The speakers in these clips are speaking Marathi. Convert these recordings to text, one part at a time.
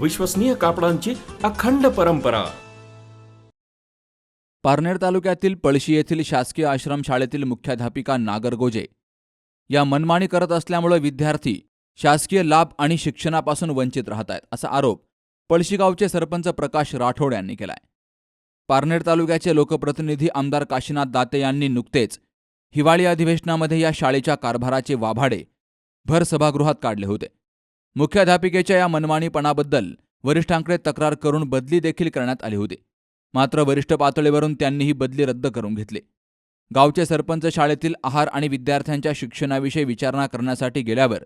विश्वसनीय कापडांची अखंड परंपरा. पारनेर तालुक्यातील पळशी येथील शासकीय आश्रम शाळेतील मुख्याध्यापिका नागर गोजे. या मनमानी करत असल्यामुळे विद्यार्थी शासकीय लाभ आणि शिक्षणापासून वंचित राहत आहेत असा आरोप पळशी गावचे सरपंच प्रकाश राठोड यांनी केलाय. पारनेर तालुक्याचे लोकप्रतिनिधी आमदार काशीनाथ दाते यांनी नुकतेच हिवाळी अधिवेशनामध्ये या शाळेच्या कारभाराचे वाभाडे भर सभागृहात काढले होते. मुख्याध्यापिकेच्या या मनमानीपणाबद्दल वरिष्ठांकडे तक्रार करून बदली देखील करण्यात आली होती. मात्र वरिष्ठ पातळीवरून त्यांनी ही बदली रद्द करून घेतली. गावचे सरपंच शाळेतील आहार आणि विद्यार्थ्यांच्या शिक्षणाविषयी विचारणा करण्यासाठी गेल्यावर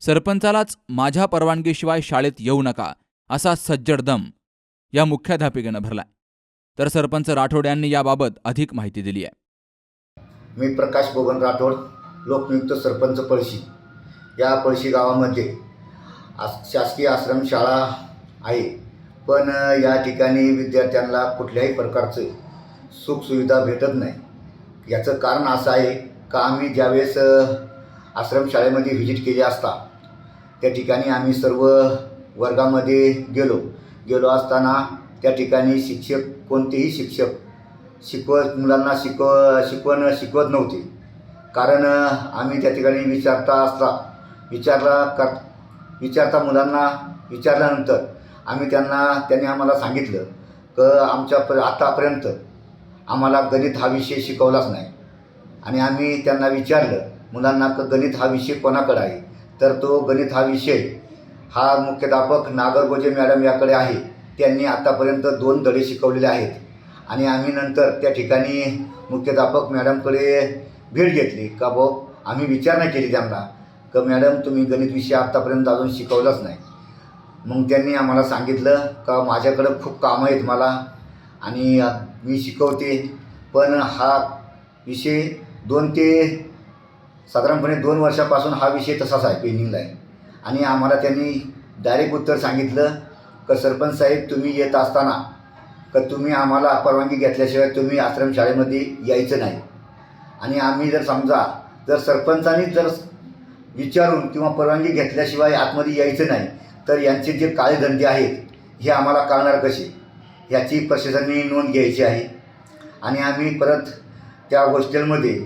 सरपंचालाच माझ्या परवानगीशिवाय शाळेत येऊ नका असा सज्जड दम या मुख्याध्यापिकेनं भरलाय. तर सरपंच राठोड यांनी याबाबत अधिक माहिती दिली आहे. मी प्रकाश बबन राठोड लोकनियुक्त सरपंच पळशी. या पळशी गावामध्ये आस शासकीय आश्रमशाळा आहे. पण या ठिकाणी विद्यार्थ्यांना कुठल्याही प्रकारचं सुखसुविधा भेटत नाही. याचं कारण असं आहे का आम्ही ज्यावेळेस आश्रमशाळेमध्ये व्हिजिट केली असता त्या ठिकाणी आम्ही सर्व वर्गामध्ये गेलो. गेलो असताना त्या ठिकाणी शिक्षक कोणतेही शिक्षक शिकवत मुलांना शिकव शिकवण शिकवत नव्हते. कारण आम्ही त्या ठिकाणी विचारता असता विचारला कर विचारता मुलांना विचारल्यानंतर आम्ही त्यांना त्यांनी आम्हाला सांगितलं क आमच्या प आतापर्यंत आम्हाला गणित हा विषय शिकवलाच नाही. आणि आम्ही त्यांना विचारलं मुलांना क गणित हा विषय कोणाकडे आहे? तर तो गणित हा विषय हा मुख्याध्यापक नागरगोजे मॅडम याकडे आहे. त्यांनी आत्तापर्यंत दोन धडे शिकवलेले आहेत. आणि आम्ही नंतर त्या ठिकाणी मुख्याध्यापक मॅडमकडे भेट घेतली. का भाऊ आम्ही विचारणा केली त्यांना. का मॅडम तुम्ही गणित विषय आत्तापर्यंत अजून शिकवलाच नाही. मग त्यांनी आम्हाला सांगितलं का माझ्याकडं खूप कामं आहेत मला आणि मी शिकवते. पण हा विषय दोन ते साधारणपणे दोन वर्षापासून हा विषय तसाच आहे पेंडिंगला आहे. आणि आम्हाला त्यांनी डायरेक्ट उत्तर सांगितलं का सरपंच साहेब तुम्ही येत असताना का तुम्ही आम्हाला परवानगी घेतल्याशिवाय तुम्ही आश्रमशाळेमध्ये यायचं नाही. आणि आम्ही जर समजा जर सरपंचांनी जर विचारून किंवा परवानगी घेतल्याशिवाय आतमध्ये यायचं नाही तर यांचे जे काळे धंदे आहेत हे आम्हाला कळणार कसे? याची प्रशासनाने नोंद घ्यायची आहे. आणि आम्ही परत त्या हॉस्टेलमध्ये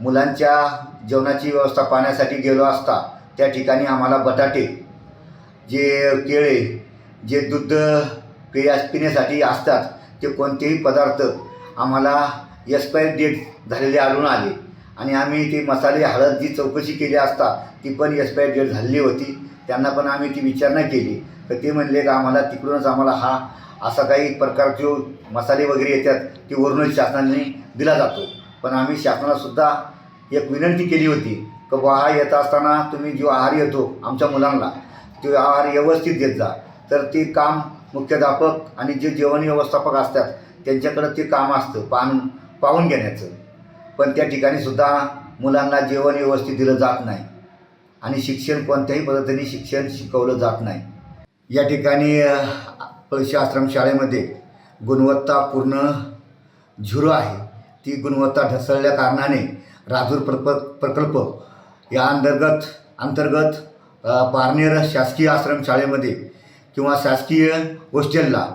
मुलांच्या जेवणाची व्यवस्था पाहण्यासाठी गेलो असता त्या ठिकाणी आम्हाला बटाटे जे केळे जे दूध पिया पिण्यासाठी असतात ते कोणतेही पदार्थ आम्हाला एक्सपायर डेट झालेले आढळून आले. आणि आम्ही ते मसाले हळद जी चौकशी केली असता ती पण एक्सपायर डेट झालेली होती. त्यांना पण आम्ही ती विचारणा केली. तर ते म्हणले का आम्हाला तिकडूनच आम्हाला हा असा काही प्रकार जो मसाले वगैरे येतात ते वरूनच शासनाने दिला जातो. पण आम्ही शासनालासुद्धा एक विनंती केली होती की बुवा हा येत असताना तुम्ही जो आहार येतो आमच्या मुलांना तो आहार व्यवस्थित देत जा. तर ते काम मुख्याध्यापक आणि जे जेवण व्यवस्थापक असतात त्यांच्याकडं ते काम असतं पाहून पाहून घेण्याचं. पण त्या ठिकाणी सुद्धा मुलांना जेवण व्यवस्थित दिलं जात नाही. आणि शिक्षण कोणत्याही पद्धतीने शिक्षण शिकवलं जात नाही. या ठिकाणी पळशी आश्रम शाळेमध्ये गुणवत्ता पूर्ण झुरो आहे. ती गुणवत्ता ढसळल्या कारणाने राजूर प्रप प्रकल्प या अंतर्गत अंतर्गत पारनेर शासकीय आश्रम शाळेमध्ये किंवा शासकीय हॉस्टेलला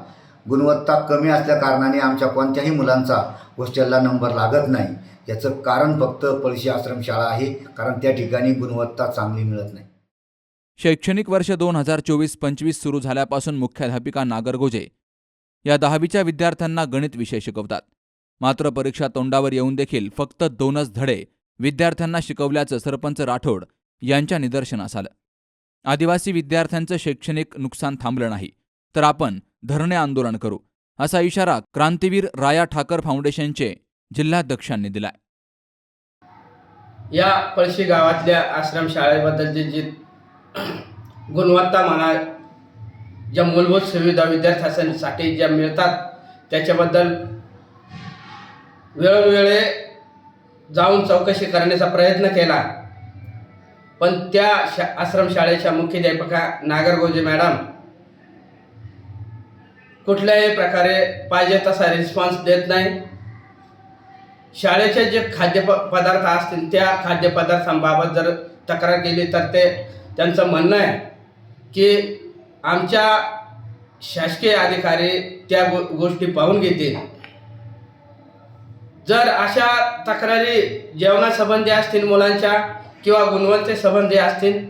गुणवत्ता कमी असल्या कारणाने आमच्या कोणत्याही मुलांचा हॉस्टेलला नंबर लागत नाही. याचं कारण फक्त पळशी आश्रमशाळा आहे कारण त्या ठिकाणी गुणवत्ता चांगली मिळत नाही. शैक्षणिक वर्ष दोन हजार चोवीस पंचवीस सुरू झाल्यापासून मुख्याध्यापिका नागरगोजे. या दहावीच्या विद्यार्थ्यांना गणित विषय शिकवतात. मात्र परीक्षा तोंडावर येऊन देखील फक्त दोनच धडे विद्यार्थ्यांना शिकवल्याचं सरपंच राठोड यांच्या निदर्शनास आलं. आदिवासी विद्यार्थ्यांचं शैक्षणिक नुकसान थांबलं नाही तर आपण धरणे आंदोलन करू असा इशारा क्रांतीवीर राया ठाकर फाउंडेशनचे जिल्हाध्यक्षांनी दिलाय. या पळशी गावातल्या आश्रमशाळेबद्दलची जी गुणवत्ता म्हणा ज्या मूलभूत सुविधा विद्यार्थ्यांसाठी ज्या मिळतात त्याच्याबद्दल वेळोवेळी जाऊन चौकशी करण्याचा प्रयत्न केला. पण त्या शा आश्रमशाळेच्या मुख्याध्यापिका नागरगोजे मॅडम कुठल्याही प्रकारे पाहिजे तसा रिस्पॉन्स देत नाही. शाळेचे जे खाद्य प पदार्थ असतील त्या खाद्यपदार्थांबाबत जर तक्रार केली तर ते त्यांचं म्हणणं आहे की आमच्या शासकीय अधिकारी त्या गो गोष्टी पाहून घेतील. जर अशा तक्रारी जेवणासंबंधी असतील मुलांच्या किंवा गुणवत्तेसंबंधी असतील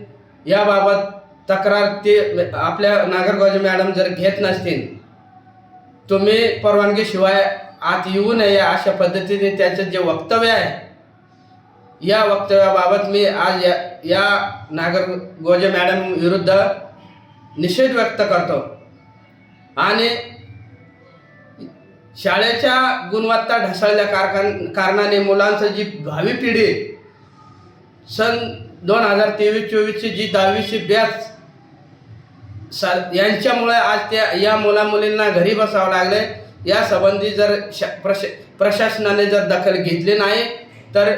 याबाबत तक्रार ते आपल्या नागरगोजे मॅडम जर घेत नसतील तुम्ही परवानगीशिवाय आत येऊ नये अशा पद्धतीने त्यांचं जे वक्तव्य आहे या वक्तव्याबाबत मी आज या या नागर गोजे मॅडम विरुद्ध निषेध व्यक्त करतो. आणि शाळेच्या गुणवत्ता ढासळल्या कारखान कारणाने मुलांचं जी भावी पिढी सन दोन हजार तेवीस चोवीसची जी दहावीची बॅच सा यांच्यामुळे आज त्या या मुलामुलींना घरी बसावं लागले या संबंधी जर शा प्रश प्रशासनाने जर दखल घेतली नाही तर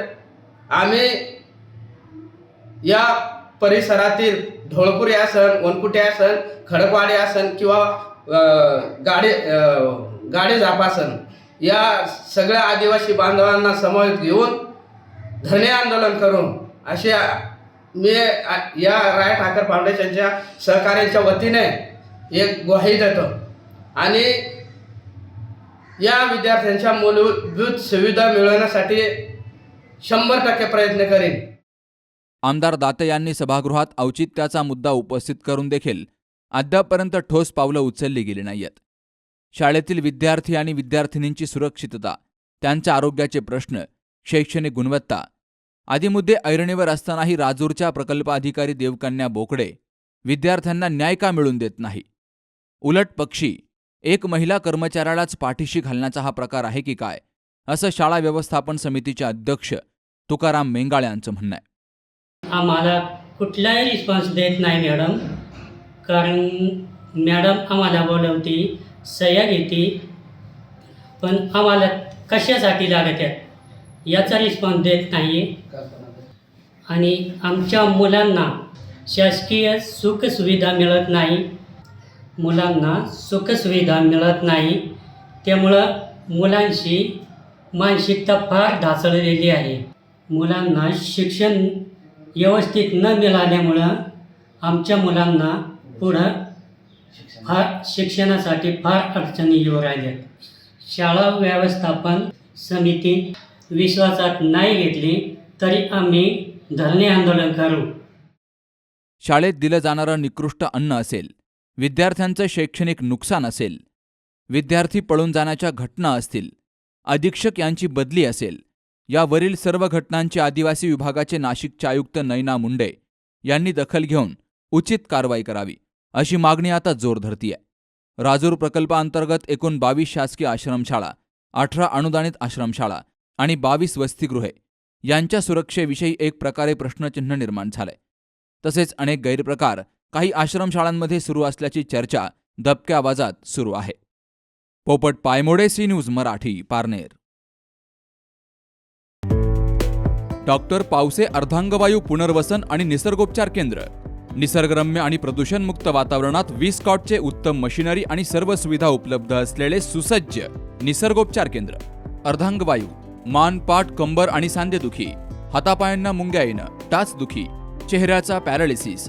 आम्ही या परिसरातील ढोळपुरी आसन वनकुटे आसन खडकवाडी आसन किंवा गाडी गाडे गाडे झापासन या सगळ्या आदिवासी बांधवांना समोर घेऊन धरणे आंदोलन करून असे मी या राय ठाकर फाउंडेशनच्या सहकार्याच्या वतीने एक ग्वाही देतो. आणि या विद्यार्थ्यांच्या मूलभूत सुविधा मिळवण्यासाठी शंभर टक्के प्रयत्न करेन. आमदार दाते यांनी सभागृहात औचित्याचा मुद्दा उपस्थित करून देखील अद्यापपर्यंत ठोस पावलं उचलली गेली नाहीयेत. शाळेतील विद्यार्थी आणि विद्यार्थिनींची सुरक्षितता त्यांच्या आरोग्याचे प्रश्न शैक्षणिक गुणवत्ता आदी मुद्दे ऐरणीवर असतानाही राजूरच्या प्रकल्प अधिकारी देवकन्या बोकडे विद्यार्थ्यांना न्याय का मिळून देत नाही? उलट पक्षी एक महिला कर्मचाऱ्यालाच पाठीशी घालण्याचा हा प्रकार आहे की काय असं शाळा व्यवस्थापन समितीचे अध्यक्ष तुकाराम मेंगाळे यांचं म्हणणं आहे. आम्हाला कुठलाही रिस्पॉन्स देत नाही मॅडम. कारण मॅडम आम्हाला बोलवती सह्या घेते पण आम्हाला कशासाठी लागत्यात? याचा रिस्पॉन्स देत नाही आणि आमच्या मुलांना शासकीय सुखसुविधा मिळत नाही. मुलांना सुखसुविधा मिळत नाही. त्यामुळं मुलांशी मानसिकता फार ढासळलेली आहे. मुलांना शिक्षण व्यवस्थित न मिळाल्यामुळं आमच्या मुलांना पुढं फार शिक्षणासाठी फार अडचणी येऊ राहिल्या शाळा व्यवस्थापन समिती विश्वासात नाही घेतली तरी आम्ही धरणे आंदोलन करू. शाळेत दिलं जाणारं निकृष्ट अन्न असेल. विद्यार्थ्यांचं शैक्षणिक नुकसान असेल. विद्यार्थी पळून जाण्याच्या घटना असतील. अधीक्षक यांची बदली असेल. यावरील सर्व घटनांची आदिवासी विभागाचे नाशिकचे आयुक्त नैना मुंडे यांनी दखल घेऊन उचित कारवाई करावी अशी मागणी आता जोर धरतीय. राजूर प्रकल्पाअंतर्गत एकूण बावीस शासकीय आश्रमशाळा अठरा अनुदानित आश्रमशाळा आणि बावीस वसतिगृहे यांच्या सुरक्षेविषयी एक प्रकारे प्रश्नचिन्ह निर्माण झालंय. तसेच अनेक गैरप्रकार काही आश्रमशाळांमध्ये सुरू असल्याची चर्चा दबक्या आवाजात सुरू आहे. Popat Paymode C news Marathi Parner. Doctor Pawase अर्धांगवायू पुनर्वसन आणि निसर्गोपचार केंद्र. निसर्गरम्य आणि प्रदूषणमुक्त वातावरणात वीस कॉटचे उत्तम मशिनरी आणि सर्व सुविधा उपलब्ध असलेले सुसज्ज निसर्गोपचार केंद्र. अर्धांगवायू मान पाठ कंबर आणि सांधेदुखी हातापायांना मुंग्या येणं टाचदुखी चेहऱ्याचा पॅरालिसिस